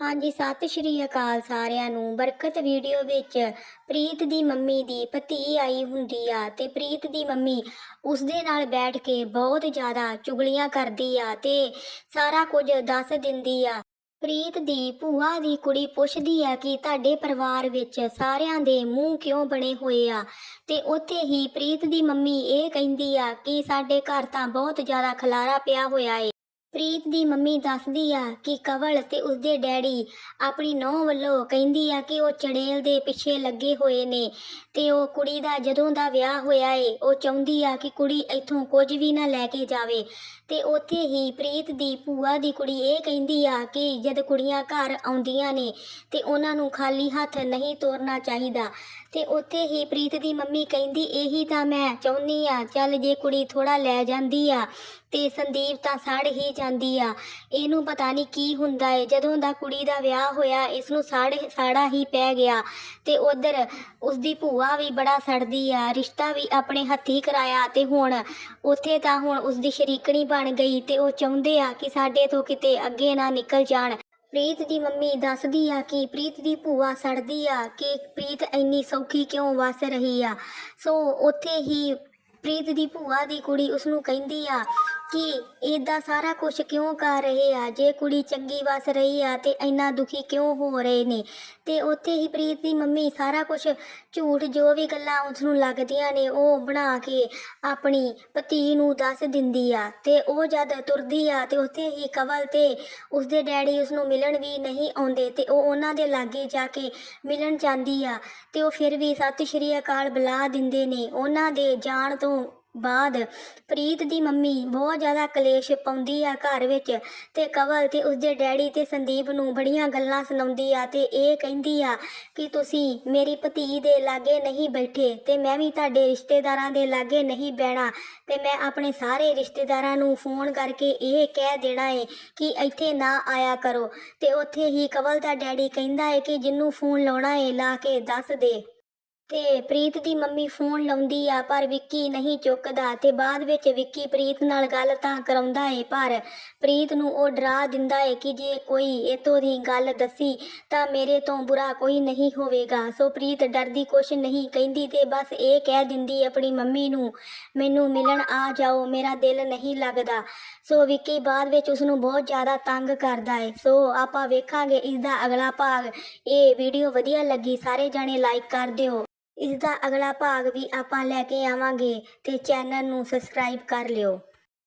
ਹਾਂਜੀ, ਸਤਿ ਸ਼੍ਰੀ ਅਕਾਲ ਸਾਰਿਆਂ ਨੂੰ। ਬਰਕਤ ਵੀਡੀਓ ਵਿੱਚ ਪ੍ਰੀਤ ਦੀ ਮੰਮੀ ਦੀ ਭਤੀ ਆਈ ਹੁੰਦੀ ਆ ਤੇ ਪ੍ਰੀਤ ਦੀ ਮੰਮੀ ਉਸਦੇ ਨਾਲ ਬੈਠ ਕੇ ਬਹੁਤ ਜ਼ਿਆਦਾ ਚੁਗਲੀਆਂ ਕਰਦੀ ਆ ਤੇ ਸਾਰਾ ਕੁਝ ਦੱਸ ਦਿੰਦੀ ਆ। ਪ੍ਰੀਤ ਦੀ ਭੂਆ ਦੀ ਕੁੜੀ ਪੁੱਛਦੀ ਆ ਕਿ ਤੁਹਾਡੇ ਪਰਿਵਾਰ ਵਿੱਚ ਸਾਰਿਆਂ ਦੇ ਮੂੰਹ ਕਿਉਂ ਬਣੇ ਹੋਏ ਆ? ਤੇ ਉੱਥੇ ਹੀ ਪ੍ਰੀਤ ਦੀ ਮੰਮੀ ਇਹ ਕਹਿੰਦੀ ਆ ਕਿ ਸਾਡੇ ਘਰ ਤਾਂ ਬਹੁਤ ਜ਼ਿਆਦਾ ਖਲਾਰਾ ਪਿਆ ਹੋਇਆ ਏ। ਪ੍ਰੀਤ ਦੀ ਮੰਮੀ ਦੱਸਦੀ ਆ ਕਿ ਕਵਲ ਤੇ ਉਸਦੇ ਡੈਡੀ ਆਪਣੀ ਨੌਂ ਵੱਲੋਂ ਕਹਿੰਦੀ ਆ ਕਿ ਉਹ ਚੜੇਲ ਦੇ ਪਿੱਛੇ ਲੱਗੇ ਹੋਏ ਨੇ ਤੇ ਉਹ ਕੁੜੀ ਦਾ ਜਦੋਂ ਦਾ ਵਿਆਹ ਹੋਇਆ ਏ, ਉਹ ਚਾਹੁੰਦੀ ਆ ਕਿ ਕੁੜੀ ਇੱਥੋਂ ਕੁਝ ਵੀ ਨਾ ਲੈ ਕੇ ਜਾਵੇ। ਤੇ ਉੱਥੇ ਹੀ ਪ੍ਰੀਤ ਦੀ ਭੂਆ ਦੀ ਕੁੜੀ ਇਹ ਕਹਿੰਦੀ ਆ ਕਿ ਜਦ ਕੁੜੀਆਂ ਘਰ ਆਉਂਦੀਆਂ ਨੇ ਤੇ ਉਹਨਾਂ ਨੂੰ ਖਾਲੀ ਹੱਥ ਨਹੀਂ ਤੋਰਨਾ ਚਾਹੀਦਾ ਤੇ ਉੱਥੇ ਹੀ ਪ੍ਰੀਤ ਦੀ ਮੰਮੀ ਕਹਿੰਦੀ, ਇਹੀ ਤਾਂ ਮੈਂ ਚਾਹੁੰਨੀ ਆ, ਚੱਲ ਜੇ ਕੁੜੀ ਥੋੜਾ ਲੈ ਜਾਂਦੀ ਆ ਤੇ ਸੰਦੀਪ ਤਾਂ ਸੜ ਹੀ ਜਾਂਦੀ ਆ। ਇਹਨੂੰ ਪਤਾ ਨਹੀਂ ਕੀ ਹੁੰਦਾ ਏ, ਜਦੋਂ ਦਾ ਕੁੜੀ ਦਾ ਵਿਆਹ ਹੋਇਆ ਇਸ ਨੂੰ ਸੜ, ਸਾੜਾ ਹੀ ਪੈ ਗਿਆ ਤੇ ਉਧਰ ਉਸਦੀ ਭੂਆ ਵੀ ਬੜਾ ਸੜਦੀ ਆ, ਰਿਸ਼ਤਾ ਵੀ ਆਪਣੇ ਹੱਥੀ ਕਰਾਇਆ ਤੇ ਹੁਣ ਉੱਥੇ ਤਾਂ ਹੁਣ ਉਸਦੀ ਸ਼ਰੀਕਣੀ ਬਣ ਗਈ ਤੇ ਉਹ ਚਾਹੁੰਦੇ ਆ ਕਿ ਸਾਡੇ ਤੋਂ ਕਿਤੇ ਅੱਗੇ ਨਾ ਨਿਕਲ ਜਾਣ। ਪ੍ਰੀਤ ਦੀ ਮੰਮੀ ਦੱਸਦੀ ਆ ਕਿ ਪ੍ਰੀਤ ਦੀ ਭੂਆ ਸੜਦੀ ਆ ਕਿ ਪ੍ਰੀਤ ਇੰਨੀ ਸੌਖੀ ਕਿਉਂ ਵਸ ਰਹੀ ਆ। ਸੋ ਉੱਥੇ ਹੀ ਪ੍ਰੀਤ ਦੀ ਭੂਆ ਦੀ ਕੁੜੀ ਉਸ ਨੂੰ ਕਹਿੰਦੀ ਆ ਕਿ ਇਦਾਂ ਸਾਰਾ ਕੁਝ ਕਿਉਂ ਕਰ ਰਹੇ ਆ? ਜੇ ਕੁੜੀ ਚੰਗੀ ਵਸ ਰਹੀ ਆ ਤੇ ਇੰਨਾ ਦੁਖੀ ਕਿਉਂ ਹੋ ਰਹੇ ਨੇ? ਤੇ ਉੱਥੇ ਹੀ ਪ੍ਰੀਤ ਦੀ ਮੰਮੀ ਸਾਰਾ ਕੁਝ ਝੂਠ ਜੋ ਵੀ ਗੱਲਾਂ ਉਸ ਨੂੰ ਲੱਗਦੀਆਂ ਨੇ ਉਹ ਬਣਾ ਕੇ ਆਪਣੀ ਪਤੀ ਨੂੰ ਦੱਸ ਦਿੰਦੀ ਆ। ਤੇ ਉਹ ਜਦ ਤੁਰਦੀ ਆ ਤੇ ਉੱਥੇ ਹੀ ਕਵਲ ਤੇ ਉਸਦੇ ਡੈਡੀ ਉਸ ਨੂੰ ਮਿਲਣ ਵੀ ਨਹੀਂ ਆਉਂਦੇ ਤੇ ਉਹ ਉਹਨਾਂ ਦੇ ਲਾਗੇ ਜਾ ਕੇ ਮਿਲਣ ਜਾਂਦੀ ਆ ਤੇ ਉਹ ਫਿਰ ਵੀ ਸਤਿ ਸ਼੍ਰੀ ਅਕਾਲ ਬੁਲਾ ਦਿੰਦੇ ਨੇ। ਉਹਨਾਂ ਦੇ ਜਾਣ ਤੋਂ ਬਾਅਦ ਪ੍ਰੀਤ ਦੀ ਮੰਮੀ ਬਹੁਤ ਜ਼ਿਆਦਾ ਕਲੇਸ਼ ਪਾਉਂਦੀ ਆ ਘਰ ਵਿੱਚ ਤੇ ਕਵਲ ਤੇ ਉਸਦੇ ਡੈਡੀ ਤੇ ਸੰਦੀਪ ਨੂੰ ਬੜੀਆਂ ਗੱਲਾਂ ਸੁਣਾਉਂਦੀ ਆ ਤੇ ਇਹ ਕਹਿੰਦੀ ਆ ਕਿ ਤੁਸੀਂ ਮੇਰੀ ਭਤੀ ਦੇ ਲਾਗੇ ਨਹੀਂ ਬੈਠੇ ਤੇ ਮੈਂ ਵੀ ਤੁਹਾਡੇ ਰਿਸ਼ਤੇਦਾਰਾਂ ਦੇ ਲਾਗੇ ਨਹੀਂ ਬਹਿਣਾ ਤੇ ਮੈਂ ਆਪਣੇ ਸਾਰੇ ਰਿਸ਼ਤੇਦਾਰਾਂ ਨੂੰ ਫੋਨ ਕਰਕੇ ਇਹ ਕਹਿ ਦੇਣਾ ਏ ਕਿ ਇੱਥੇ ਨਾ ਆਇਆ ਕਰੋ ਤੇ ਉੱਥੇ ਹੀ ਕਵਲ ਦਾ ਡੈਡੀ ਕਹਿੰਦਾ ਏ ਕਿ ਜਿੰਨੂੰ ਫੋਨ ਲਾਉਣਾ ਏ ਲਾ ਕੇ ਦੱਸ ਦੇ। ਤੇ ਪ੍ਰੀਤ ਦੀ ਮੰਮੀ ਫੋਨ ਲਾਉਂਦੀ ਆ, ਪਰ ਵਿੱਕੀ ਨਹੀਂ ਚੁੱਕਦਾ ਤੇ ਬਾਅਦ ਵਿੱਚ ਵਿੱਕੀ ਪ੍ਰੀਤ ਨਾਲ ਗੱਲ ਤਾਂ ਕਰਾਉਂਦਾ ਏ, ਪਰ ਪ੍ਰੀਤ ਨੂੰ ਉਹ ਡਰਾ ਦਿੰਦਾ ਏ ਕਿ ਜੇ ਕੋਈ ਇਤੋਂ ਦੀ ਗੱਲ ਦੱਸੀ ਤਾਂ ਮੇਰੇ ਤੋਂ ਬੁਰਾ ਕੋਈ ਨਹੀਂ ਹੋਵੇਗਾ। ਸੋ ਪ੍ਰੀਤ ਡਰਦੀ ਕੁਛ ਨਹੀਂ ਕਹਿੰਦੀ ਤੇ ਬਸ ਇਹ ਕਹਿ ਦਿੰਦੀ ਆਪਣੀ ਮੰਮੀ ਨੂੰ, ਮੈਨੂੰ ਮਿਲਣ ਆ ਜਾਓ, ਮੇਰਾ ਦਿਲ ਨਹੀਂ ਲੱਗਦਾ। ਸੋ ਵਿੱਕੀ ਬਾਅਦ ਵਿੱਚ ਉਸ ਨੂੰ ਬਹੁਤ ਜ਼ਿਆਦਾ ਤੰਗ ਕਰਦਾ ਏ। ਸੋ ਆਪਾਂ ਵੇਖਾਂਗੇ ਇਸ ਦਾ ਅਗਲਾ ਭਾਗ। ਇਹ ਵੀਡੀਓ ਵਧੀਆ ਲੱਗੀ ਸਾਰੇ ਜਾਣੇ ਲਾਈਕ ਕਰ ਦਿਓ। ਇਸ ਦਾ ਅਗਲਾ ਭਾਗ ਵੀ ਆਪਾਂ ਲੈ ਕੇ ਆਵਾਂਗੇ ਤੇ ਚੈਨਲ ਨੂੰ ਸਬਸਕ੍ਰਾਈਬ ਕਰ ਲਿਓ।